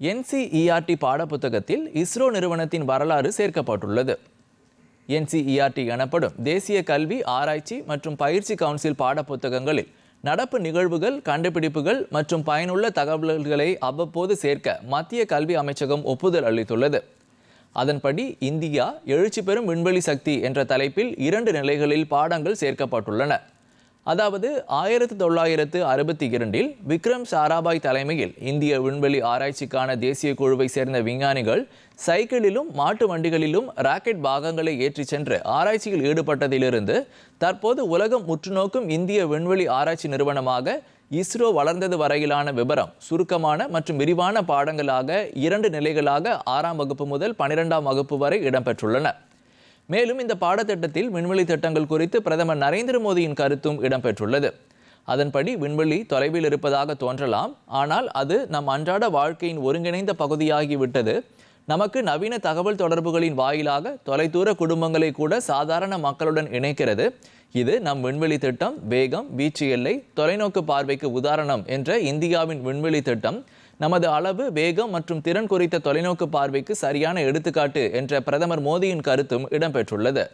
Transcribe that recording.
NCERT பாடப்புத்தகத்தில் ISRO நிறுவனத்தின் வரலாறு சேர்க்கப்பட்டுள்ளது. என்சிஇஆர்டி எனப்படும் தேசிய கல்வி ஆராய்ச்சி மற்றும் பயிற்சி கவுன்சில் பாடப்புத்தகங்களில் நடப்பு நிகழ்வுகள் கண்டுபிடிப்புகள் மற்றும் பயனுள்ள தகவல்களை அவ்வப்போது சேர்க்க மத்திய கல்வி அமைச்சகம் ஒப்புதல் அளித்துள்ளது. அதன்படி இந்தியா எழுச்சி பெறும் விண்வெளி சக்தி என்ற தலைப்பில் இரண்டு நிலைகளில் பாடங்கள் சேர்க்கப்பட்டுள்ளன. அதாவது ஆயிரத்தி தொள்ளாயிரத்து அறுபத்தி இரண்டில் விக்ரம் சாராபாய் தலைமையில் இந்திய விண்வெளி ஆராய்ச்சிக்கான தேசிய குழுவை சேர்ந்த விஞ்ஞானிகள் சைக்கிளிலும் மாட்டு வண்டிகளிலும் ராக்கெட் பாகங்களை ஏற்றிச் சென்று ஆராய்ச்சியில் ஈடுபட்டதிலிருந்து தற்போது உலகம் உற்றுநோக்கும் இந்திய விண்வெளி ஆராய்ச்சி நிறுவனமாக இஸ்ரோ வளர்ந்தது வரையிலான விவரம் சுருக்கமான மற்றும் விரிவான பாடங்களாக இரண்டு நிலைகளாக ஆறாம் வகுப்பு முதல் பனிரெண்டாம் வகுப்பு வரை இடம்பெற்றுள்ளன. மேலும் இந்த பாடத்திட்டத்தில் விண்வெளி திட்டங்கள் குறித்து பிரதமர் நரேந்திர மோடியின் கருத்தும் இடம்பெற்றுள்ளது. அதன்படி விண்வெளி தொலைவில் இருப்பதாக தோன்றலாம். ஆனால் அது நம் அன்றாட வாழ்க்கையின் ஒருங்கிணைந்த பகுதியாகிவிட்டது. நமக்கு நவீன தகவல் தொடர்புகளின் வாயிலாக தொலைதூர குடும்பங்களை கூட சாதாரண மக்களுடன் இணைக்கிறது. இது நம் விண்வெளி திட்டம் வேகம் வீச்சு எல்லை தொலைநோக்கு பார்வைக்கு உதாரணம் என்ற இந்தியாவின் விண்வெளி திட்டம் நமது அளவு வேகம் மற்றும் திறன் குறித்த தொலைநோக்கு பார்வைக்கு சரியான எடுத்துக்காட்டு என்ற பிரதமர் மோடியின் கருத்தும் இடம்பெற்றுள்ளது.